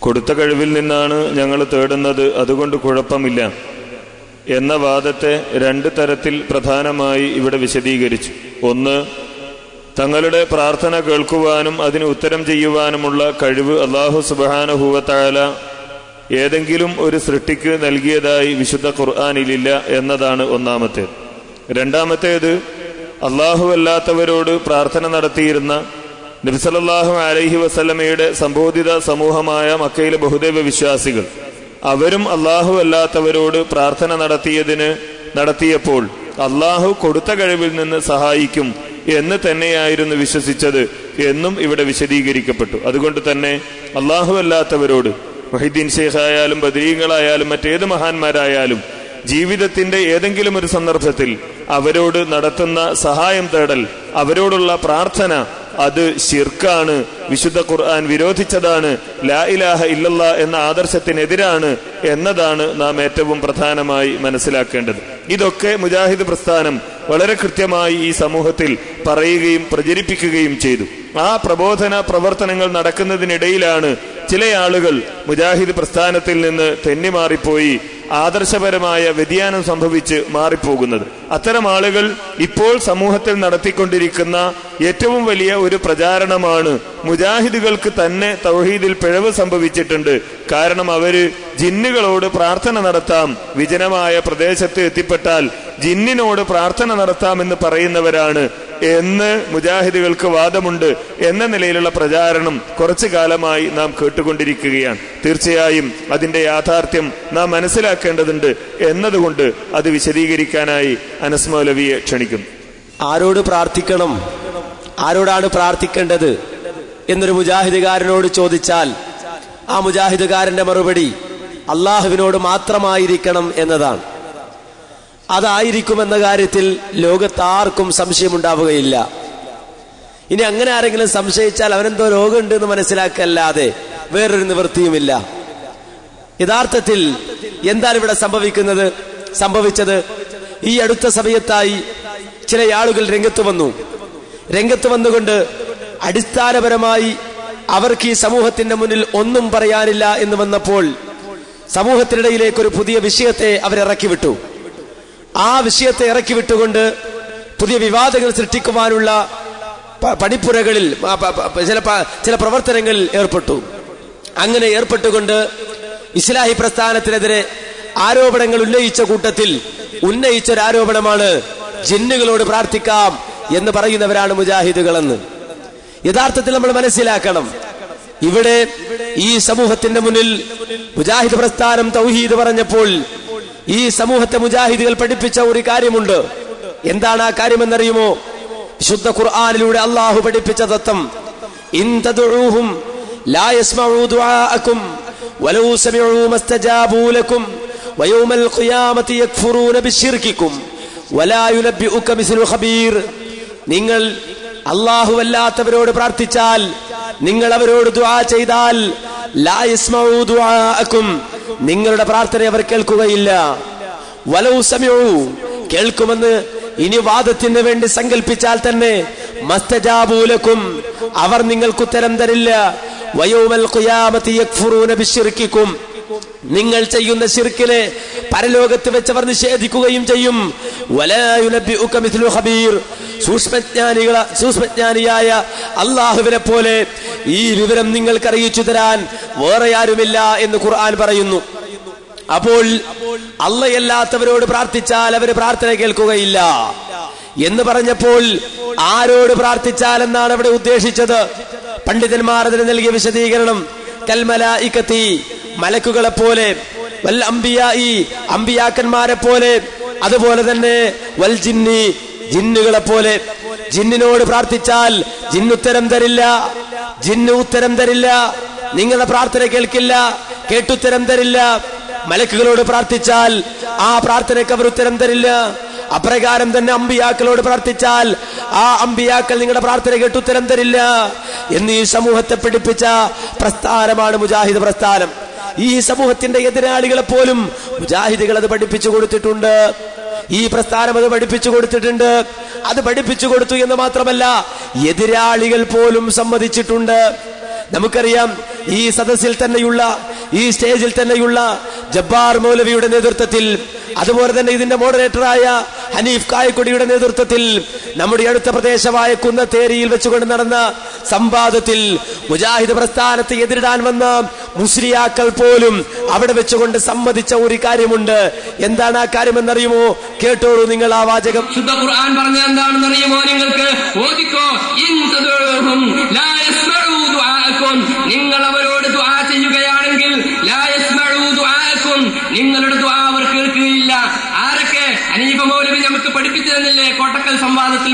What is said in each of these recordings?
കൊടുത്ത കഴിവിൽ നിന്നാണ് ഞങ്ങൾ തേടുന്നത് അതുകൊണ്ട് കുഴപ്പമില്ല എന്ന വാദത്തെ രണ്ട് തരത്തിൽ പ്രധാനമായി ഇവിടെ വിശദീകരിച്ചു. ഒന്ന് തങ്ങളുടെ പ്രാർത്ഥന കേൾക്കുവാനും അതിന് ഉത്തരം ചെയ്യുവാനുമുള്ള കഴിവ് അള്ളാഹു സുബാനുഭൂവത്തായാല ഏതെങ്കിലും ഒരു സൃഷ്ടിക്ക് നൽകിയതായി വിശുദ്ധ ഖുർആാനിലില്ല എന്നതാണ് ഒന്നാമത്തേത്. രണ്ടാമത്തേത് അള്ളാഹു അല്ലാത്തവരോട് പ്രാർത്ഥന നടത്തിയിരുന്ന നബിസലല്ലാഹു അലൈഹി വസല്ലമയുടെ സംബോധിത സമൂഹമായ മക്കയിലെ ബഹുദൈവ വിശ്വാസികൾ അവരും അള്ളാഹു അല്ലാത്തവരോട് പ്രാർത്ഥന നടത്തിയതിന് നടത്തിയപ്പോൾ അള്ളാഹു കൊടുത്ത കഴിവിൽ നിന്ന് സഹായിക്കും എന്ന് തന്നെയായിരുന്നു വിശ്വസിച്ചത് എന്നും ഇവിടെ വിശദീകരിക്കപ്പെട്ടു. അതുകൊണ്ട് തന്നെ അള്ളാഹു അല്ലാത്തവരോട് മൊഹിദ്ദീൻ ഷേഖ് ആയാലും ബദരീങ്ങളായാലും മറ്റേത് മഹാന്മാരായാലും ജീവിതത്തിന്റെ ഏതെങ്കിലും ഒരു സന്ദർഭത്തിൽ അവരോട് നടത്തുന്ന സഹായം തേടൽ അവരോടുള്ള പ്രാർത്ഥന അത് ശിർക്കാണ്. വിശുദ്ധ ഖുർആൻ വിരോധിച്ചതാണ്. ലാ ഇലാഹ ഇല്ലല്ല എന്ന ആദർശത്തിനെതിരാണ് എന്നതാണ് നാം ഏറ്റവും പ്രധാനമായി മനസ്സിലാക്കേണ്ടത്. ഇതൊക്കെ മുജാഹിദ് പ്രസ്ഥാനം വളരെ കൃത്യമായി ഈ സമൂഹത്തിൽ പറയുകയും പ്രചരിപ്പിക്കുകയും ചെയ്തു. ആ പ്രബോധന പ്രവർത്തനങ്ങൾ നടക്കുന്നതിനിടയിലാണ് ചില ആളുകൾ മുജാഹിദ് പ്രസ്ഥാനത്തിൽ നിന്ന് തെന്നിമാറിപ്പോയി ആദർശപരമായ വ്യതിയാനം സംഭവിച്ച് മാറിപ്പോകുന്നത്. അത്തരം ആളുകൾ ഇപ്പോൾ സമൂഹത്തിൽ നടത്തിക്കൊണ്ടിരിക്കുന്ന ഏറ്റവും വലിയ ഒരു പ്രചാരണമാണ് മുജാഹിദുകൾക്ക് തന്നെ തൗഹീദിൽ പിഴവ് സംഭവിച്ചിട്ടുണ്ട്. കാരണം അവർ ജിന്നുകളോട് പ്രാർത്ഥന നടത്താം വിജനമായ പ്രദേശത്ത് എത്തിപ്പെട്ടാൽ ജിന്നിനോട് പ്രാർത്ഥന നടത്താമെന്ന് പറയുന്നവരാണ് എന്ന് മുജാഹിദുകൾക്ക് വാദമുണ്ട് എന്ന നിലയിലുള്ള പ്രചാരണം കുറച്ചു കാലമായി നാം കേട്ടുകൊണ്ടിരിക്കുകയാണ്. തീർച്ചയായും അതിന്റെ യാഥാർത്ഥ്യം നാം മനസ്സിലാക്കേണ്ടതുണ്ട് എന്നതുകൊണ്ട് അത് വിശദീകരിക്കാനായി അനസ് മൗലവിയെ ക്ഷണിക്കുന്നു. ആരോട് പ്രാർത്ഥിക്കണം? ആരോടാണ് പ്രാർത്ഥിക്കേണ്ടത്? എന്നൊരു മുജാഹിദുകാരനോട് ചോദിച്ചാൽ ആ മുജാഹിദുകാരന്റെ മറുപടി അള്ളാഹുവിനോട് മാത്രമായിരിക്കണം എന്നതാണ്. അതായിരിക്കുമെന്ന കാര്യത്തിൽ ലോകത്താർക്കും സംശയമുണ്ടാവുകയില്ല. ഇനി അങ്ങനെ ആരെങ്കിലും സംശയിച്ചാൽ അവനെന്തോ രോഗമുണ്ട് എന്ന് മനസ്സിലാക്കല്ലാതെ വേറൊരു നിവൃത്തിയുമില്ല. യഥാർത്ഥത്തിൽ എന്താണ് ഇവിടെ സംഭവിക്കുന്നത്? സംഭവിച്ചത് ഈ അടുത്ത സമയത്തായി ചില ആളുകൾ രംഗത്ത് വന്നു. രംഗത്ത് വന്നുകൊണ്ട് അടിസ്ഥാനപരമായി അവർക്ക് ഈ സമൂഹത്തിന്റെ മുന്നിൽ ഒന്നും പറയാനില്ല എന്ന് വന്നപ്പോൾ സമൂഹത്തിനിടയിലേക്ക് ഒരു പുതിയ വിഷയത്തെ അവരിറക്കി വിട്ടു ആ വിഷയത്തെ ഇറക്കി വിട്ടുകൊണ്ട് പുതിയ വിവാദങ്ങൾ സൃഷ്ടിക്കുവാനുള്ള പണിപ്പുരകളിൽ ചില ചില പ്രവർത്തനങ്ങളിൽ ഏർപ്പെട്ടു. അങ്ങനെ ഏർപ്പെട്ടുകൊണ്ട് ഇസ്ലാഹി പ്രസ്ഥാനത്തിനെതിരെ ആരോപണങ്ങൾ ഉന്നയിച്ച കൂട്ടത്തിൽ ഉന്നയിച്ച ഒരു ആരോപണമാണ് ജിന്നുകളോട് പ്രാർത്ഥിക്കാം എന്ന് പറയുന്നവരാണ് മുജാഹിദുകളെന്ന്. യഥാർത്ഥത്തിൽ നമ്മൾ മനസ്സിലാക്കണം. ഇവിടെ ഈ സമൂഹത്തിന്റെ മുന്നിൽ മുജാഹിദ് പ്രസ്ഥാനം തൗഹീദ് പറഞ്ഞപ്പോൾ ഈ സമൂഹത്തെ മുജാഹിദുകൾ പഠിപ്പിച്ച ഒരു കാര്യമുണ്ട്. എന്താണ് ആ കാര്യമെന്നറിയുമോ? ശുദ്ധ ഖുർആാനിലൂടെ അള്ളാഹു പഠിപ്പിച്ച തത്വം. നിങ്ങൾ അല്ലാഹുവല്ലാത്തവരോട് പ്രാർത്ഥിച്ചാൽ നിങ്ങൾ അവരോട് ദുആ ചെയ്താൽ ലാ ദുആഅക്കും നിങ്ങളുടെ പ്രാർത്ഥന അവർ കേൾക്കുകയില്ല. വലവു സമയവും കേൾക്കുമെന്ന് ഇനി വാദത്തിന് വേണ്ടി സങ്കല്പിച്ചാൽ തന്നെ മസ്തജാബൂലക്കും അവർ നിങ്ങൾക്ക് ഉത്തരം തരില്ല. വയോമൽ ഖിയാമത്തി യക്ഫുറൂന ബിശ്ശിർക്കിക്കും നിങ്ങൾ ചെയ്യുന്ന ശിർക്കിനെ പരലോകത്ത് വെച്ച് അവർ നിഷേധിക്കുകയും ചെയ്യും. ഖബീർ സൂക്ഷ്മജ്ഞാനികള സൂക്ഷ്മജ്ഞാനിയായ അള്ളാഹുവിനെ പോലെ ഈ വിവരം നിങ്ങൾക്ക് അറിയിച്ചു തരാൻ വേറെ ആരുമില്ല എന്ന് ഖുർആൻ പറയുന്നു. അപ്പോൾ അള്ളയല്ലാത്തവരോട് പ്രാർത്ഥിച്ചാൽ അവർ പ്രാർത്ഥന കേൾക്കുകയില്ല. എന്ന് പറഞ്ഞപ്പോൾ ആരോട് പ്രാർത്ഥിച്ചാൽ എന്നാണ് അവിടെ ഉദ്ദേശിച്ചത്? പണ്ഡിതന്മാർ അതിന് നൽകിയ വിശദീകരണം കൽമല ഇക്കത്തി മലക്കുകളെ പോലെ വൽ അംബിയായി അമ്പിയാക്കന്മാരെ പോലെ അതുപോലെ തന്നെ വൽ ജിന്നി ജിന്നുകളെ പോലെ ജിന്നിനോട് പ്രാർത്ഥിച്ചാൽ ജിന്നുത്തരം തരില്ല. ജിന്നു ഉത്തരം തരില്ല നിങ്ങളുടെ പ്രാർത്ഥന കേൾക്കില്ല കേട്ടുത്തരം തരില്ല. മലക്കുകളോട് പ്രാർത്ഥിച്ചാൽ ആ പ്രാർത്ഥനയ്ക്ക് അവർ ഉത്തരം തരില്ല. അപ്രകാരം തന്നെ അമ്പിയാക്കളോട് പ്രാർത്ഥിച്ചാൽ ആ അമ്പിയാക്കൾ നിങ്ങളുടെ പ്രാർത്ഥന കേട്ടുത്തരം തരില്ല. എന്ന് ഈ സമൂഹത്തെ പിടിപ്പിച്ച പ്രസ്ഥാനമാണ് മുജാഹിദ് പ്രസ്ഥാനം. ഈ സമൂഹത്തിന്റെ എതിരാളികളെ പോലും മുജാഹിദുകൾ അത് പഠിപ്പിച്ചു കൊടുത്തിട്ടുണ്ട്. ഈ പ്രസ്ഥാനം അത് പഠിപ്പിച്ചു കൊടുത്തിട്ടുണ്ട്. അത് പഠിപ്പിച്ചു കൊടുത്തു എന്ന് മാത്രമല്ല എതിരാളികൾ പോലും സമ്മതിച്ചിട്ടുണ്ട്. നമുക്കറിയാം ഈ സദസ്സിൽ തന്നെയുള്ള ഈ സ്റ്റേജിൽ തന്നെയുള്ള ജബ്ബാർ മൗലവിയുടെ നേതൃത്വത്തിൽ അതുപോലെ തന്നെ ഇതിന്റെ മോഡറേറ്ററായ ഹനീഫ് കായക്കൊടിയുടെ നേതൃത്വത്തിൽ നമ്മുടെ അടുത്ത പ്രദേശമായ കുന്നത്തേരിയിൽ വെച്ചുകൊണ്ട് നടന്ന സംവാദത്തിൽ മുജാഹിദ് പ്രസ്ഥാനത്തെ എതിരിടാൻ വന്ന മുസ്ലിയാക്കൾ പോലും അവിടെ വെച്ചുകൊണ്ട് സമ്മതിച്ച ഒരു കാര്യമുണ്ട്. എന്താണ് ആ കാര്യം കാര്യമെന്നറിയുമോ? കേട്ടോളൂ നിങ്ങൾ ആ വാചകം. ശുദ്ധ ഖുർആൻ പറഞ്ഞ എന്താണെന്ന് അറിയുമോ നിങ്ങൾക്ക്? ഓദിക്കോ ഇൻ ലാ നിങ്ങൾ അവരോട് ദുആ ചെയ്യുകയാണെങ്കിൽ ലാ യസ്മഉ ദുആഅക്കും നിങ്ങളുടെ ദുആ അവർ കേൾക്കുകയില്ല ആരൊക്കെ അനീഫ മൗലവി നമുക്ക് പഠിപ്പിച്ചു തന്നില്ലേ കോട്ടക്കൽ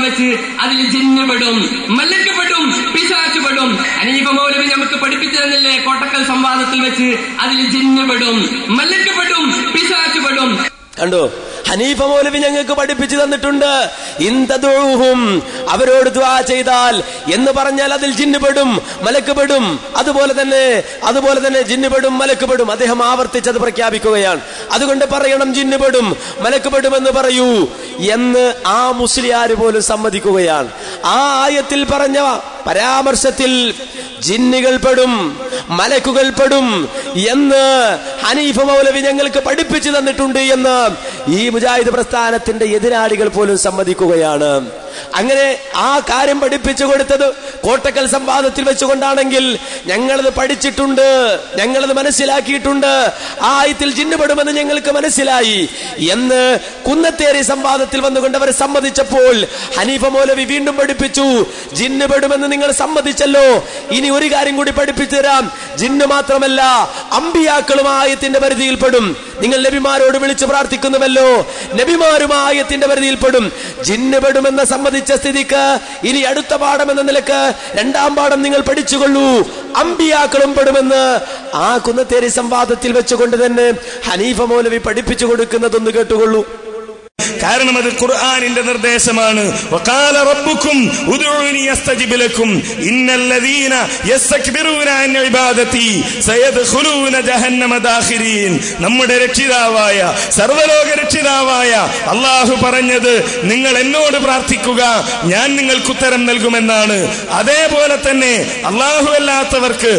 വെച്ച് അതിൽ ജിന്നുപെടും മല്ലക്കപ്പെടും പിശാച്ചുപെടും അനീപ മൗലവി നമുക്ക് പഠിപ്പിച്ചു തന്നില്ലേ കോട്ടക്കൽ സംവാദത്തിൽ വെച്ച് അതിൽ ജിന്നുപെടും മല്ലക്കപ്പെടും പിശാച്ചുപെടും പെടും കണ്ടോ? ഹനീഫ മൗലവി ഞങ്ങൾക്ക് പഠിപ്പിച്ചു തന്നിട്ടുണ്ട്. ഇന്തദുഹും. അവരോട് ദുആ ചെയ്താൽ എന്ന് പറഞ്ഞാൽ അതിൽ ജിന്നുപെടും മലക്കുപെടും അതുപോലെ തന്നെ അതുപോലെ തന്നെ ജിന്നുപെടും മലക്കുപെടും അദ്ദേഹം ആവർത്തിച്ചത് പ്രഖ്യാപിക്കുകയാണ്. അതുകൊണ്ട് പറയണം ജിന്നുപെടും മലക്കുപെടും എന്ന് പറയൂ എന്ന് ആ മുസ്ലിയാർ പോലും സമ്മതിക്കുകയാണ്. ആ ആയത്തിൽ പറഞ്ഞ പരാമർശത്തിൽ ജിന്നുകൾ പെടും മലക്കുകൾ പെടും എന്ന് ഹനീഫ് മൗലവി ഞങ്ങൾക്ക് പഠിപ്പിച്ചു തന്നിട്ടുണ്ട് എന്ന് ഈ മുജാഹിദ് പ്രസ്ഥാനത്തിന്റെ എതിരാളികൾ പോലും സമ്മതിക്കുകയാണ്. അങ്ങനെ ആ കാര്യം പഠിപ്പിച്ചു കൊടുത്തത് കോട്ടക്കൽ സംവാദത്തിൽ വെച്ചുകൊണ്ടാണെങ്കിൽ ഞങ്ങളത് പഠിച്ചിട്ടുണ്ട് ഞങ്ങളത് മനസ്സിലാക്കിയിട്ടുണ്ട് ആ ആയത്തിൽ ജിന്നുപെടുമെന്ന് ഞങ്ങൾക്ക് മനസ്സിലായി എന്ന് കുന്നത്തേറി സംവാദത്തിൽ വന്നുകൊണ്ട് അവർ സമ്മതിച്ചപ്പോൾ ഹനീഫ മൗലവി വീണ്ടും പഠിപ്പിച്ചു ജിന്നുപെടുമെന്ന് നിങ്ങൾ സമ്മതിച്ചല്ലോ ഇനി ഒരു കാര്യം കൂടി പഠിപ്പിച്ചു തരാം ജിന്ന് മാത്രമല്ല അമ്പിയാക്കളും ആയത്തിന്റെ പരിധിയിൽപ്പെടും. നിങ്ങൾ നബിമാരോട് വിളിച്ചു പ്രാർത്ഥിക്കുന്നുവല്ലോ. നബിമാരും ആയത്തിന്റെ പരിധിയിൽപ്പെടും. ജിന്ന് പെടുമെന്ന് സംബന്ധിച്ച സ്ഥിതിക്ക് ഇനി അടുത്ത പാഠം എന്ന നിലയ്ക്ക് രണ്ടാം പാഠം നിങ്ങൾ പഠിച്ചുകൊള്ളൂ. അമ്പിയാക്കളും പെടുമെന്ന് ആ കുന്നത്തേരി സംവാദത്തിൽ വെച്ചുകൊണ്ട് തന്നെ ഹനീഫ മൗലവി പഠിപ്പിച്ചു കൊടുക്കുന്നതൊന്ന് കേട്ടുകൊള്ളൂ. കാരണം അത് ഖുർആാനിന്റെ നിർദ്ദേശമാണ്. നമ്മുടെ രക്ഷിതാവായ സർവലോക രക്ഷിതാവായ അള്ളാഹു പറഞ്ഞത് നിങ്ങൾ എന്നോട് പ്രാർത്ഥിക്കുക ഞാൻ നിങ്ങൾക്ക് ഉത്തരം നൽകുമെന്നാണ്. അതേപോലെ തന്നെ അള്ളാഹു അല്ലാത്തവർക്ക്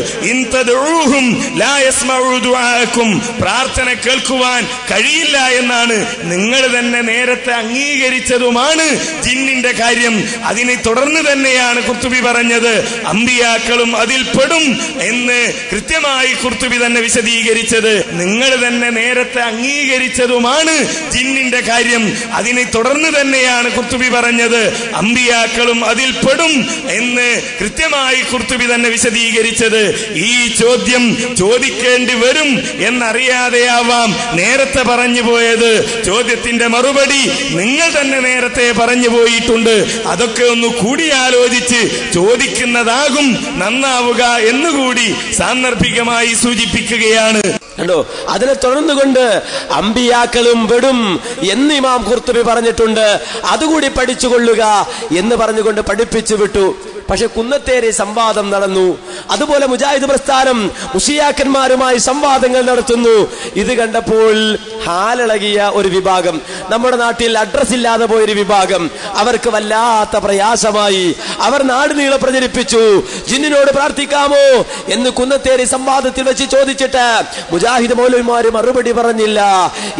പ്രാർത്ഥന കേൾക്കുവാൻ കഴിയില്ല എന്നാണ് നിങ്ങൾ തന്നെ നേരത്തെ അംഗീകരിച്ചതുമാണ് ജിന്നിന്റെ കാര്യം. അതിനെ തുടർന്ന് തന്നെയാണ് കുർത്തുബി പറഞ്ഞത്. അമ്പിയാക്കളും അതിൽ പെടും എന്ന് കൃത്യമായി കുർത്തുബി തന്നെ വിശദീകരിച്ചത്. നിങ്ങൾ തന്നെ നേരത്തെ അംഗീകരിച്ചതുമാണ് ജിന്നിന്റെ കാര്യം. അതിനെ തുടർന്ന് തന്നെയാണ് കുർത്തുബി പറഞ്ഞത്. അമ്പിയാക്കളും അതിൽ പെടും എന്ന് കൃത്യമായി കുർത്തുബി തന്നെ വിശദീകരിച്ചത്. ഈ ചോദ്യം ചോദിക്കേണ്ടി വരും എന്നറിയാതെയാവാം നേരത്തെ പറഞ്ഞു പോയത്. ചോദ്യത്തിന്റെ മറുപടി നിങ്ങൾ തന്നെ നേരത്തെ പറഞ്ഞു പോയിട്ടുണ്ട്. അതൊക്കെ ഒന്ന് കൂടിയാലോചിച്ച് ചോദിക്കുന്നതാകും നന്നാവുക എന്നുകൂടി സാന്ദർഭികമായി സൂചിപ്പിക്കുകയാണ്. കണ്ടോ? അതിനെ തുടർന്നുകൊണ്ട് അമ്പിയാക്കളും പെടും എന്ന് ഇമാം കുർത്തുബി പറഞ്ഞിട്ടുണ്ട്. അതുകൂടി പഠിച്ചുകൊള്ളുക എന്ന് പറഞ്ഞുകൊണ്ട് പഠിപ്പിച്ചു വിട്ടു. പക്ഷെ കുന്നത്തേരെ സംവാദം നടന്നു. അതുപോലെ മുജാഹിദ് പ്രസ്ഥാനം മുഷിയാക്കന്മാരുമായി സംവാദങ്ങൾ നടത്തുന്നു. ഇത് കണ്ടപ്പോൾ ഹാലിളകിയ ഒരു വിഭാഗം. നമ്മുടെ നാട്ടിൽ അഡ്രസ് ഇല്ലാതെ പോയൊരു വിഭാഗം. അവർക്ക് വല്ലാത്ത പ്രയാസമായി. അവർ നാട് നീളെ പ്രചരിപ്പിച്ചു. ജിന്നിനോട് പ്രാർത്ഥിക്കാമോ എന്ന് കുന്നത്തേരി സംവാദത്തിൽ വെച്ച് ചോദിച്ചിട്ട് മുജാഹിദ് മൗലവിമാര് മറുപടി പറഞ്ഞില്ല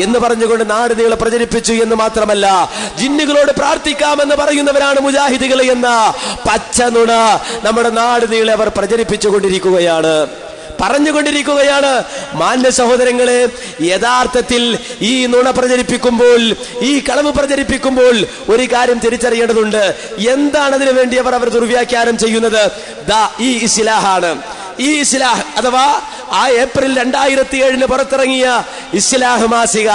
എന്ന് പറഞ്ഞുകൊണ്ട് നാട് നീളെ പ്രചരിപ്പിച്ചു എന്ന് മാത്രമല്ല ജിന്നുകളോട് പ്രാർത്ഥിക്കാമെന്ന് പറയുന്നവരാണ് മുജാഹിദുകൾ എന്ന പച്ച നുണ നമ്മുടെ നാട് നീളെ അവർ പ്രചരിപ്പിച്ചു കൊണ്ടിരിക്കുകയാണ് പറഞ്ഞുകൊണ്ടിരിക്കുകയാണ്. മാന്യ സഹോദരങ്ങളെ യഥാർത്ഥത്തിൽ ഈ നുണ പ്രചരിപ്പിക്കുമ്പോൾ ഈ കളവ് പ്രചരിപ്പിക്കുമ്പോൾ ഒരു കാര്യം തിരിച്ചറിയേണ്ടതുണ്ട്. എന്താണ് അതിനു വേണ്ടി അവർ അവർ ദുർവ്യാഖ്യാനം ചെയ്യുന്നത്? ഈ ഇസ്ലാഹാണ്. ഈ ഇസ്ലാഹ് അഥവാ ആ ഏപ്രിൽ രണ്ടായിരത്തി ഏഴിന് പുറത്തിറങ്ങിയ ഇസ്ലാഹ് മാസിക.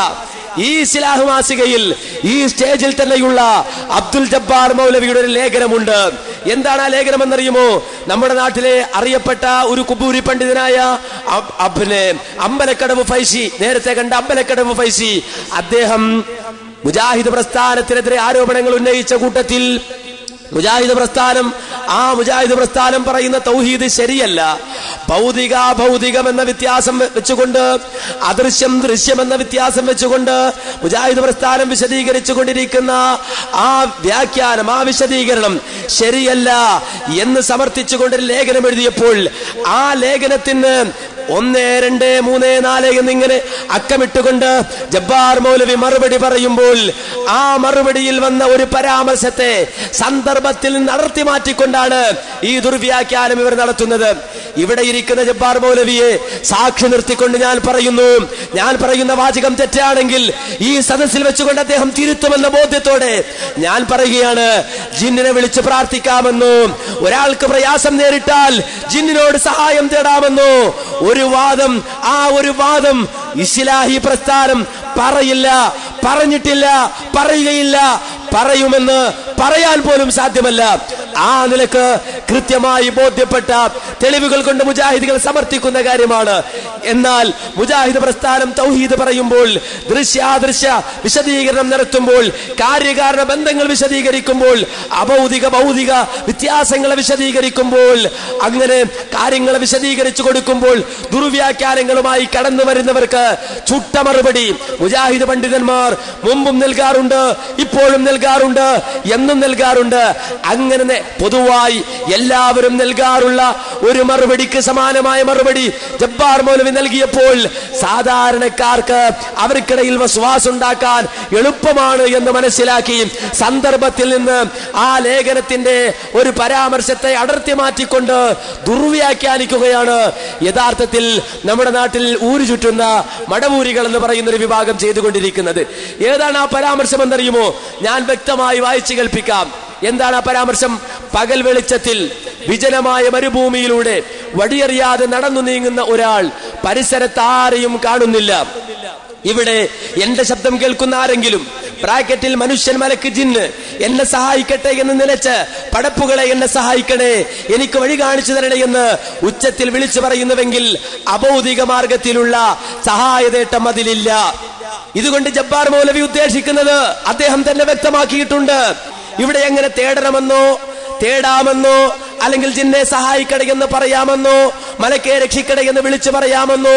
ഈ ഇസ്ലാഹ് മാസികയിൽ ഈ സ്റ്റേജിൽ തന്നെയുള്ള അബ്ദുൽ ജബ്ബാർ മൗലവിയുടെ ഒരു ലേഖനമുണ്ട്. എന്താണ് ആ ലേഖനം എന്നറിയുമോ നമ്മുടെ നാട്ടിലെ അറിയപ്പെട്ട ഒരു കുബൂരി പണ്ഡിതനായ അമ്പലക്കടവ് ഫൈസി നേരത്തെ കണ്ട അമ്പലക്കടവ് ഫൈസി. അദ്ദേഹം മുജാഹിദ് പ്രസ്ഥാനത്തിനെതിരെ ആരോപണങ്ങൾ ഉന്നയിച്ച കൂട്ടത്തിൽ മുജാഹിദ് പ്രസ്ഥാനം ആ മുജാഹിദ് പ്രസ്ഥാനം പറയുന്ന തൗഹീദ് ശരിയല്ല. ഭൗതിക ഭൗതികം എന്ന വ്യത്യാസം വെച്ചുകൊണ്ട് അദൃശ്യം ദൃശ്യം എന്ന വ്യത്യാസം വെച്ചുകൊണ്ട് മുജാഹിദ് പ്രസ്ഥാനം വിശദീകരിച്ചു കൊണ്ടിരിക്കുന്ന ആ വ്യാഖ്യാനം ആ വിശദീകരണം ശരിയല്ല എന്ന് സമർത്ഥിച്ചുകൊണ്ടൊരു ലേഖനം എഴുതിയപ്പോൾ ആ ലേഖനത്തിന് ഒന്ന് രണ്ട് മൂന്ന് നാല് എന്നിങ്ങനെ അക്കമിട്ടുകൊണ്ട് ജബ്ബാർ മൗലവി മറുപടി പറയുമ്പോൾ ആ മറുപടിയിൽ വന്ന ഒരു പരാമർശത്തെ സന്ദർഭത്തിൽ നിന്ന് അടർത്തി മാറ്റിക്കൊണ്ടാണ് ഈ ദുർവ്യാഖ്യാനം ഇവർ നടത്തുന്നത്. ഇവിടെ ഇരിക്കുന്ന ജബ്ബാർ മൗലവിയെ സാക്ഷി നിർത്തിക്കൊണ്ട് ഞാൻ പറയുന്നു ഞാൻ പറയുന്ന വാചകം തെറ്റാണെങ്കിൽ ഈ സദസ്സിൽ വെച്ചുകൊണ്ട് അദ്ദേഹം തിരുത്തുമെന്ന ബോധ്യത്തോടെ ഞാൻ പറയുകയാണ് ജിന്നിനെ വിളിച്ച് പ്രാർത്ഥിക്കാമെന്നോ ഒരാൾക്ക് പ്രയാസം നേരിട്ടാൽ ജിന്നിനോട് സഹായം തേടാമെന്നോ. ഒരു വാദം ആ ഒരു വാദം ഇസ്ലാഹി പ്രസ്ഥാനം പറയില്ല പറഞ്ഞിട്ടില്ല പറയുകയില്ല പറയുമെന്ന് പറയാൻ പോലും സാധ്യമല്ല. ആ നിലയ്ക്ക് കൃത്യമായി ബോധ്യപ്പെട്ട തെളിവുകൾ കൊണ്ട് മുജാഹിദികൾ സമർത്ഥിക്കുന്ന കാര്യമാണ്. എന്നാൽ മുജാഹിദ് പ്രസ്ഥാനം തൗഹീദ് പറയുമ്പോൾ ദൃശ്യാദൃശ്യ വിശദീകരണം നടത്തുമ്പോൾ കാര്യകാരണ ബന്ധങ്ങൾ വിശദീകരിക്കുമ്പോൾ അഭൗതിക ഭൗതിക വ്യത്യാസങ്ങളെ വിശദീകരിക്കുമ്പോൾ അങ്ങനെ കാര്യങ്ങളെ വിശദീകരിച്ചു കൊടുക്കുമ്പോൾ ദുർവ്യാഖ്യാനങ്ങളുമായി കടന്നു വരുന്നവർക്ക് ചുട്ട മറുപടി മുജാഹിദ് പണ്ഡിതന്മാർ മുമ്പും നൽകാറുണ്ട് ഇപ്പോഴും നൽകാറുണ്ട് എന്നും നൽകാറുണ്ട്. അങ്ങനെ പൊതുവായി എല്ലാവരും നൽകാറുള്ള ഒരു മറുപടിക്ക് സമാനമായ മറുപടി ജബ്ബാർ മൗലവി നൽകിയപ്പോൾ സാധാരണക്കാർക്ക് അവർക്കിടയിൽ വിശ്വാസം ഉണ്ടാക്കാൻ എളുപ്പമാണ് എന്ന് മനസ്സിലാക്കി സന്ദർഭത്തിൽ നിന്ന് ആ ലേഖനത്തിന്റെ ഒരു പരാമർശത്തെ അടർത്തി മാറ്റിക്കൊണ്ട് ദുർവ്യാഖ്യാനിക്കുകയാണ്. യഥാർത്ഥത്തിൽ നമ്മുടെ നാട്ടിൽ ഊരു ചുറ്റുന്ന മടവൂരികൾ എന്ന് പറയുന്ന ഒരു വിഭാഗം ചെയ്തുകൊണ്ടിരിക്കുന്നത്. ഏതാണ് ആ പരാമർശം എന്നറിയുമോ? ഞാൻ വ്യക്തമായി വായിച്ചു കേൾപ്പിക്കാം. എന്താണ് ആ പരാമർശം? പകൽ വെളിച്ചത്തിൽ വിജനമായ മരുഭൂമിയിലൂടെ വടിയറിയാതെ നടന്നു നീങ്ങുന്ന ഒരാൾ പരിസരത്ത് ആരെയും കാണുന്നില്ല. ഇവിടെ എന്റെ ശബ്ദം കേൾക്കുന്ന ആരെങ്കിലും ബ്രാക്കറ്റിൽ മനുഷ്യൻ മലക്ക് ജിന്ന് എന്നെ സഹായിക്കട്ടെ എന്ന് നിലച്ച് പടപ്പുകളെ എന്നെ സഹായിക്കണേ എനിക്ക് വഴി കാണിച്ചു തരണേ എന്ന് ഉച്ചത്തിൽ വിളിച്ചു പറയുന്നുവെങ്കിൽ അബൗദിക മാർഗത്തിലുള്ള സഹായതേട്ടം അതിലില്ല. ഇതുകൊണ്ട് ജബ്ബാർ മൗലവി ഉദ്ദേശിക്കുന്നത് അദ്ദേഹം തന്നെ വ്യക്തമാക്കിയിട്ടുണ്ട്. ഇവിടെ എങ്ങനെ തേടണമെന്നോ തേടാമെന്നോ അല്ലെങ്കിൽ ജിന്നെ സഹായിക്കണേ എന്ന് പറയാമെന്നോ മലക്കെ രക്ഷിക്കണേ എന്ന് വിളിച്ചു പറയാമെന്നോ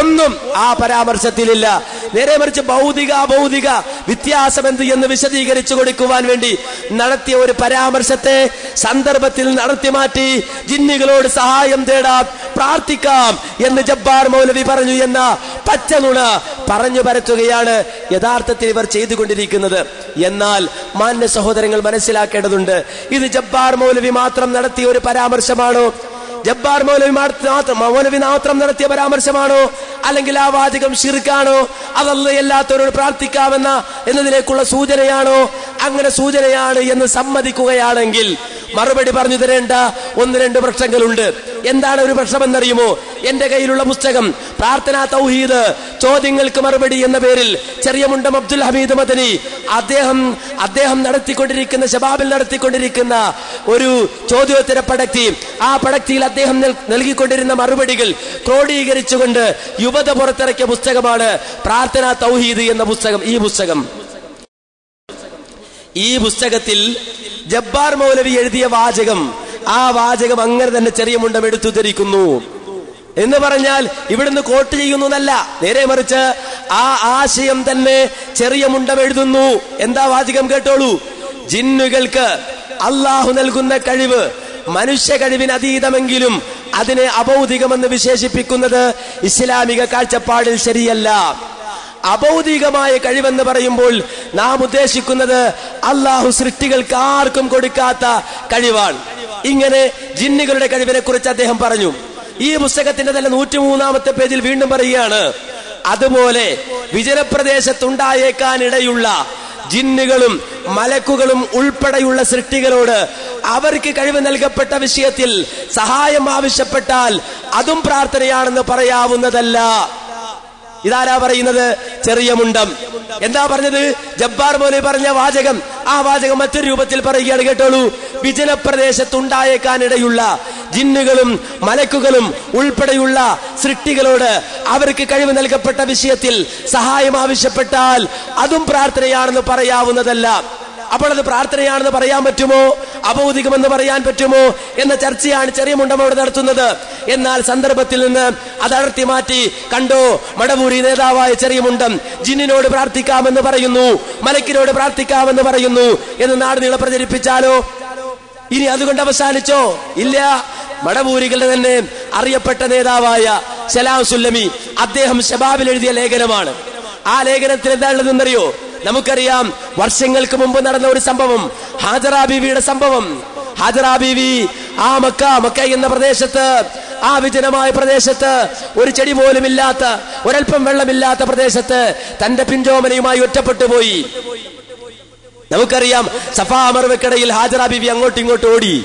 ഒന്നും ആ പരാമർശത്തിലില്ല. നേരെ മറിച്ച് ഭൗതിക ഭൗതിക വ്യത്യാസം എന്ത് എന്ന് വിശദീകരിച്ചു കൊടുക്കുവാൻ വേണ്ടി നടത്തിയ ഒരു പരാമർശത്തെ സന്ദർഭത്തിൽ നടത്തി മാറ്റി ജിന്നുകളോട് സഹായം തേടാം പ്രാർത്ഥിക്കാം എന്ന് ജബ്ബാർ മൗലവി പറഞ്ഞു എന്ന പച്ചനുണ പറഞ്ഞു പരത്തുകയാണ് യഥാർത്ഥത്തിൽ ഇവർ ചെയ്തുകൊണ്ടിരിക്കുന്നത്. എന്നാൽ മാന്യ സഹോദരങ്ങൾ മനസ്സിലാക്കേണ്ടതുണ്ട്. ഇത് ജബ്ബാർ മൗലവി മാത്രം നടത്തിയ ഒരു പരാമർശമാണോ? ജബ്ബാർ മൗലവി മൗലവി മാത്രം നടത്തിയ പരാമർശമാണോ? അല്ലെങ്കിൽ ആ വാചകം ശിർക്കാണോ? അതല്ല എല്ലാത്തവരോട് പ്രാർത്ഥിക്കാമെന്ന എന്നതിലേക്കുള്ള സൂചനയാണോ? അങ്ങനെ സൂചനയാണ് എന്ന് സമ്മതിക്കുകയാണെങ്കിൽ മറുപടി പറഞ്ഞു തരേണ്ട ഒന്ന് രണ്ട് പ്രശ്നങ്ങളുണ്ട് എന്താണ് ഒരു പ്രശ്നമെന്നറിയുമോ എന്റെ കയ്യിലുള്ള പുസ്തകം പ്രാർത്ഥന തൗഹീദ് ചോദ്യങ്ങൾക്ക് മറുപടി എന്ന പേരിൽ ചെറിയ മുണ്ടം അബ്ദുൽ ഹമീദ് മദനി അദ്ദേഹം അദ്ദേഹം നടത്തിക്കൊണ്ടിരിക്കുന്ന ശബാബിൽ നടത്തിക്കൊണ്ടിരിക്കുന്ന ഒരു ചോദ്യോത്തര പടക്തി ആ പടക്തിയിൽ അദ്ദേഹം നൽ- നൽകിക്കൊണ്ടിരുന്ന മറുപടികൾ ക്രോഡീകരിച്ചുകൊണ്ട് യുവത പുറത്തിറക്കിയ പുസ്തകമാണ് പ്രാർത്ഥന തൗഹീദ് എന്ന പുസ്തകം. ഈ പുസ്തകം ഈ പുസ്തകത്തിൽ ജബ്ബാർ മൗലവി എഴുതിയ വാചകം ആ വാചകം അങ്ങനെ തന്നെ ചെറിയ മുണ്ടം എടുത്തു ധരിക്കുന്നു എന്ന് പറഞ്ഞാൽ ഇവിടുന്ന് കോട്ട് ചെയ്യുന്നു എന്നല്ല. നേരെ മറിച്ച് ആ ആശയം തന്നെ ചെറിയ മുണ്ടം എഴുതുന്നു. എന്താ വാചകം കേട്ടോളൂ? ജിന്നുകൾക്ക് അള്ളാഹു നൽകുന്ന കഴിവ് മനുഷ്യ കഴിവിന് അതീതമെങ്കിലും അതിനെ അബൗദികമെന്ന് വിശേഷിപ്പിക്കുന്നത് ഇസ്ലാമിക കാഴ്ചപ്പാടിൽ ശരിയല്ല. അബൗദികമായ കഴിവെന്ന് പറയുമ്പോൾ നാം ഉദ്ദേശിക്കുന്നത് അള്ളാഹു സൃഷ്ടികൾക്ക് ആർക്കും കൊടുക്കാത്ത കഴിവാണ്. ഇങ്ങനെ ജിന്നുകളുടെ കഴിവിനെ കുറിച്ച് അദ്ദേഹം പറഞ്ഞു. ഈ പുസ്തകത്തിന്റെ തന്നെ നൂറ്റിമൂന്നാമത്തെ പേജിൽ വീണ്ടും പറയുകയാണ് അതുപോലെ വിജനപ്രദേശത്തുണ്ടായേക്കാനിടയുള്ള ജിന്നുകളും മലക്കുകളും ഉൾപ്പെടെയുള്ള സൃഷ്ടികളോട് അവർക്ക് കഴിവ് നൽകപ്പെട്ട വിഷയത്തിൽ സഹായം ആവശ്യപ്പെട്ടാൽ അതും പ്രാർത്ഥനയാണെന്ന് പറയാവുന്നതല്ല. ഇതാരാ പറയുന്നത്? ചെറിയ മുണ്ടം. എന്താ പറഞ്ഞത്? ജബ്ബാർ മോലി പറഞ്ഞ വാചകം. ആ വാചകം മറ്റൊരു രൂപത്തിൽ പറയുകയാണ് കേട്ടോളൂ. വിജനപ്രദേശത്തുണ്ടായേക്കാനിടയുള്ള ജിന്നുകളും മലക്കുകളും ഉൾപ്പെടെയുള്ള സൃഷ്ടികളോട് അവർക്ക് കഴിവ് നൽകപ്പെട്ട വിഷയത്തിൽ സഹായം ആവശ്യപ്പെട്ടാൽ അതും പ്രാർത്ഥനയാണെന്ന് പറയാവുന്നതല്ല. അപ്പോൾ അത് പ്രാർത്ഥനയാണെന്ന് പറയാൻ പറ്റുമോ? അഭൗതികമെന്ന് പറയാൻ പറ്റുമോ? എന്ന ചർച്ചയാണ് ചെറിയ മുണ്ടം അവിടെ നടത്തുന്നത്. എന്നാൽ സന്ദർഭത്തിൽ നിന്ന് അത് അടർത്തി മാറ്റി കണ്ടോ മടവൂരി നേതാവായ ചെറിയ മുണ്ടം ജിന്നിനോട് പ്രാർത്ഥിക്കാമെന്ന് പറയുന്നു മലക്കിനോട് പ്രാർത്ഥിക്കാമെന്ന് പറയുന്നു എന്ന് നാട് നീളെ പ്രചരിപ്പിച്ചാലോ? ഇനി അതുകൊണ്ട് അവസാനിച്ചോ? ഇല്ല. മടവൂരികളുടെ തന്നെ അറിയപ്പെട്ട നേതാവായ സലാം സുല്ലമി അദ്ദേഹം ഷബാബിൽ എഴുതിയ ലേഖനമാണ്. ആ ലേഖനത്തിൽ എന്താണുള്ളതെന്നറിയോ? നമുക്കറിയാം വർഷങ്ങൾക്ക് മുമ്പ് നടന്ന ഒരു സംഭവം ഹാജറ ബീവിയുടെ സംഭവം. ഹാജറ ബീവി ആ മക്ക മക്ക എന്ന പ്രദേശത്ത് ആ വിജനമായ പ്രദേശത്ത് ഒരു ചെടി പോലും ഇല്ലാത്ത ഒരൽപ്പം വെള്ളമില്ലാത്ത പ്രദേശത്ത് തന്റെ പിഞ്ചോമനയുമായി ഒറ്റപ്പെട്ടു പോയി. നമുക്കറിയാം സഫാ മറുവക്കിടയിൽ ഹാജറ ബീവി അങ്ങോട്ടും ഇങ്ങോട്ടും ഓടി.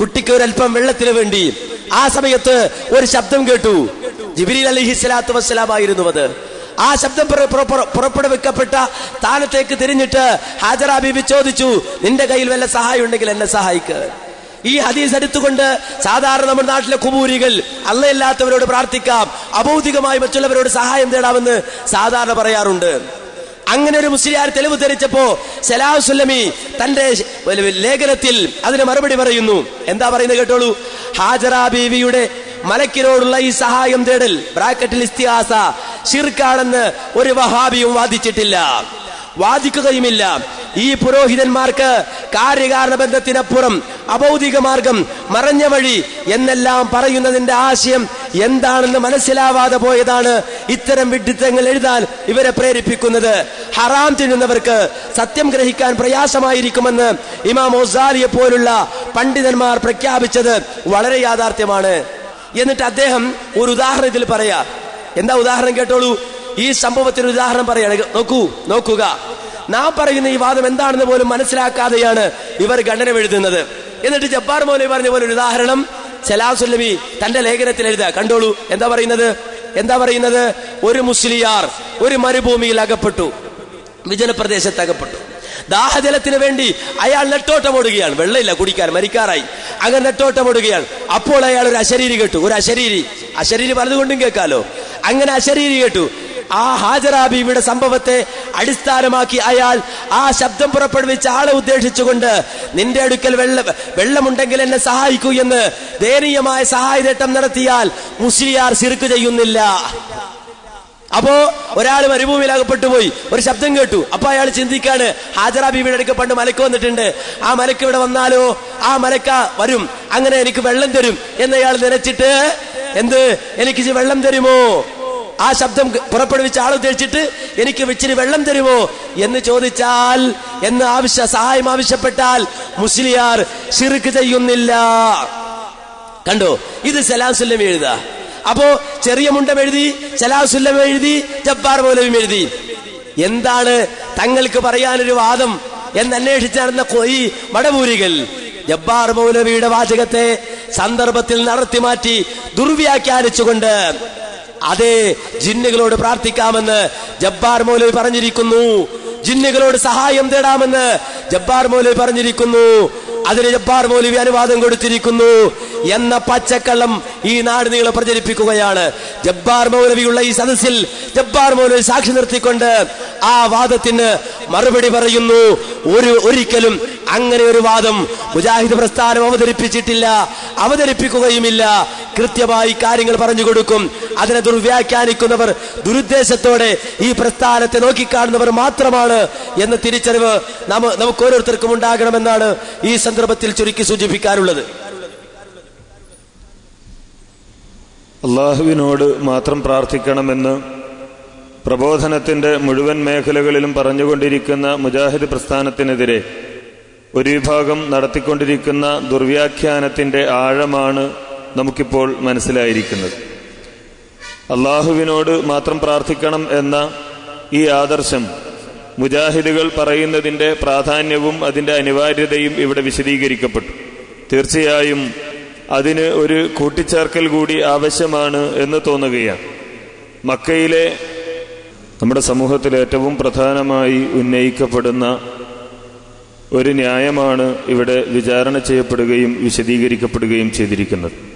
കുട്ടിക്ക് ഒരൽപ്പം വെള്ളത്തിന് വേണ്ടി. ആ സമയത്ത് ഒരു ശബ്ദം കേട്ടു. ജിബിരി അലിഹിസ്ലാത്തു വസ്സലാമായിരുന്നു അത്. ആ ശബ്ദം പുറ- പുറ- പുറ- പുറപ്പെടുവിക്കപ്പെട്ട സ്ഥാനത്തേക്ക് തിരിഞ്ഞിട്ട് ഹാജറ ബീബി ചോദിച്ചു നിന്റെ കയ്യിൽ വല്ല സഹായം ഉണ്ടെങ്കിൽ എന്നെ സഹായിക്ക. ഈ ഹദീസ് എടുത്തുകൊണ്ട് സാധാരണ നമ്മുടെ നാട്ടിലെ കുബൂരികൾ അല്ലയില്ലാത്തവരോട് പ്രാർത്ഥിക്കാം അഭൗതികമായി മറ്റുള്ളവരോട് സഹായം തേടാമെന്ന് സാധാരണ പറയാറുണ്ട്. അങ്ങനെ ഒരു മുസ്ലിയാർ തെളിവ് ധരിച്ചപ്പോ സലാഹുസുല്ലമി തന്റെ ലേഖനത്തിൽ അതിന് മറുപടി പറയുന്നു. എന്താ പറയുന്നത് കേട്ടോളൂ? ഹാജറ ബീവിയുടെ മലക്കിനോടുള്ള ഈ സഹായം തേടൽ ബ്രാക്കറ്റിൽ ഇസ്തിഹാസ ഷിർക്കാണെന്ന് ഒരു വഹാബിയും വാദിച്ചിട്ടില്ല. വാദിക്കുകയുമില്ല. ഈ പുരോഹിതന്മാർക്ക് കാര്യകാരണ ബന്ധത്തിനപ്പുറം അഭൗതിക മാർഗം മറഞ്ഞ വഴി എന്നെല്ലാം പറയുന്നതിന്റെ ആശയം എന്താണെന്ന് മനസ്സിലാവാതെ പോയതാണ് ഇത്തരം വിഡിത്തങ്ങൾ എഴുതാൻ ഇവരെ പ്രേരിപ്പിക്കുന്നത്. ഹറാം തിന്നുന്നവർക്ക് സത്യം ഗ്രഹിക്കാൻ പ്രയാസമായിരിക്കുമെന്ന് ഇമാം ഒസാലിയെ പോലുള്ള പണ്ഡിതന്മാർ പ്രഖ്യാപിച്ചത് വളരെ യാഥാർത്ഥ്യമാണ്. എന്നിട്ട് അദ്ദേഹം ഒരു ഉദാഹരണത്തിൽ പറയാ എന്താ ഉദാഹരണം കേട്ടോളൂ? ഈ സംഭവത്തിന് ഉദാഹരണം പറയാണ്. നോക്കൂ നോക്കുക. നാം പറയുന്ന ഈ വാദം എന്താണെന്ന് പോലും മനസ്സിലാക്കാതെയാണ് ഇവർ ഖണ്ഡനം എഴുതുന്നത്. എന്നിട്ട് ജബ്ബാർ മൗലവി പറഞ്ഞ പോലെ ഒരു ഉദാഹരണം സലാസുല്ലമി തന്റെ ലേഖനത്തിൽ എഴുതുക. കണ്ടോളൂ എന്താ പറയുന്നത്? എന്താ പറയുന്നത്? ഒരു മുസ്ലിയാർ ഒരു മരുഭൂമിയിൽ അകപ്പെട്ടു. വിജനപ്രദേശത്ത് അകപ്പെട്ടു. ദാഹജലത്തിന് വേണ്ടി അയാൾ നെട്ടോട്ടമോടുകയാണ് വെള്ളമില്ല കുടിക്കാൻ മരിക്കാറായി. അങ്ങനെ നെട്ടോട്ടമോടുകയാണ് അപ്പോൾ അയാൾ ഒരു അശരീരി കേട്ടു. ഒരു അശരീരി. അശരീരി പലതുകൊണ്ടും കേൾക്കാലോ? അങ്ങനെ അശരീരി കേട്ടു. ആ ഹാജറ ബീവിയുടെ സംഭവത്തെ അടിസ്ഥാനമാക്കി അയാൾ ആ ശബ്ദം പുറപ്പെടുവിച്ച ആളെ ഉദ്ദേശിച്ചുകൊണ്ട് നിന്റെ അടുക്കൽ വെള്ളം വെള്ളമുണ്ടെങ്കിൽ എന്നെ സഹായിക്കൂ എന്ന് ദയനീയമായ സഹായതേട്ടം നടത്തിയാൽ മുസ്ലിയാർ സിർക്ക് ചെയ്യുന്നില്ല. അപ്പോ ഒരാൾ മരുഭൂമിയിൽ അകപ്പെട്ടു പോയി. ഒരു ശബ്ദം കേട്ടു. അപ്പൊ അയാൾ ചിന്തിക്കാണ് ഹാജറ ബീവിയുടെ അടുക്ക പണ്ട് മലക്ക് വന്നിട്ടുണ്ട്. ആ മലക്ക് ഇവിടെ വന്നാലോ? ആ മലക്ക വരും. അങ്ങനെ എനിക്ക് വെള്ളം തരും എന്ന് അയാൾ നനച്ചിട്ട് എന്ത്? എനിക്ക് വെള്ളം തരുമോ? ആ ശബ്ദം പുറപ്പെടുവിച്ച ആൾ ഉദ്ദേശിച്ചിട്ട് എനിക്ക് വെച്ചിരി വെള്ളം തരുമോ? എന്ന് ചോദിച്ചാൽ എന്ന് ആവശ്യ സഹായം ആവശ്യപ്പെട്ടാൽ മുസ്ലിയാർ ചെയ്യുന്നില്ല. കണ്ടോ? ഇത് സലാം സുല്ലം എഴുതാ. അപ്പോ ചെറിയ മുണ്ടം എഴുതി ചലാസുല്ലം എഴുതി ജബ്ബാർ മൗലവിയും എഴുതി. എന്താണ് തങ്ങൾക്ക് പറയാനൊരു വാദം എന്ന് അന്വേഷിച്ച് നടന്ന കൊയ് വടപൂരികൾ ജബ്ബാർ മൗലവിയുടെ വാചകത്തെ സന്ദർഭത്തിൽ നടത്തി മാറ്റി ദുർവ്യാഖ്യാനിച്ചുകൊണ്ട് അതേ ജിന്നുകളോട് പ്രാർത്ഥിക്കാമെന്ന് ജബ്ബാർ മൗലവി പറഞ്ഞിരിക്കുന്നു. ജിന്നുകളോട് സഹായം തേടാമെന്ന് ജബ്ബാർ മൗലവി പറഞ്ഞിരിക്കുന്നു. അതിന് ജബ്ബാർ മൗലവി അനുവാദം കൊടുത്തിരിക്കുന്നു എന്ന പച്ചക്കള്ളം ഈ നാട് നീളെ പ്രചരിപ്പിക്കുകയാണ്. ജബ്ബാർ മൗലവിയുള്ള ഈ സദസ്സിൽ ജബ്ബാർ മൗലവി സാക്ഷി നിർത്തിക്കൊണ്ട് ആ വാദത്തിന് മറുപടി പറയുന്നു. ഒരു ഒരിക്കലും അങ്ങനെ ഒരു വാദം മുജാഹിദ് പ്രസ്ഥാനം അവതരിപ്പിച്ചിട്ടില്ല അവതരിപ്പിക്കുകയുമില്ല. കൃത്യമായി കാര്യങ്ങൾ പറഞ്ഞു കൊടുക്കും. അതിനെ ദുർവ്യാഖ്യാനിക്കുന്നവർ ദുരുദ്ദേശത്തോടെ ഈ പ്രസ്ഥാനത്തെ നോക്കിക്കാണുന്നവർ മാത്രമാണ് എന്ന തിരിച്ചറിവ് നമുക്ക് ഓരോരുത്തർക്കും ഉണ്ടാകണമെന്നാണ് ഈ സന്ദർഭത്തിൽ ചുരുക്കി സൂചിപ്പിക്കാനുള്ളത്. അള്ളാഹുവിനോട് മാത്രം പ്രാർത്ഥിക്കണമെന്ന് പ്രബോധനത്തിന്റെ മുഴുവൻ മേഖലകളിലും പറഞ്ഞുകൊണ്ടിരിക്കുന്ന മുജാഹിദ് പ്രസ്ഥാനത്തിനെതിരെ ഒരു വിഭാഗം നടത്തിക്കൊണ്ടിരിക്കുന്ന ദുർവ്യാഖ്യാനത്തിന്റെ ആഴമാണ് നമുക്കിപ്പോൾ മനസ്സിലായിരിക്കുന്നത്. അള്ളാഹുവിനോട് മാത്രം പ്രാർത്ഥിക്കണം എന്ന ഈ ആദർശം മുജാഹിദുകൾ പറയുന്നതിന്റെ പ്രാധാന്യവും അതിന്റെ അനിവാര്യതയും ഇവിടെ വിശദീകരിക്കപ്പെട്ടു. തീർച്ചയായും അതിന് ഒരു കൂട്ടിച്ചേർക്കൽ കൂടി ആവശ്യമാണ് എന്ന് തോന്നുകയാണ്. മക്കയിലെ നമ്മുടെ സമൂഹത്തിൽ ഏറ്റവും പ്രധാനമായി ഉന്നയിക്കപ്പെടുന്ന ഒരു ന്യായമാണ് ഇവിടെ വിചാരണ ചെയ്യപ്പെടുകയും വിശദീകരിക്കപ്പെടുകയും ചെയ്തിരിക്കുന്നത്.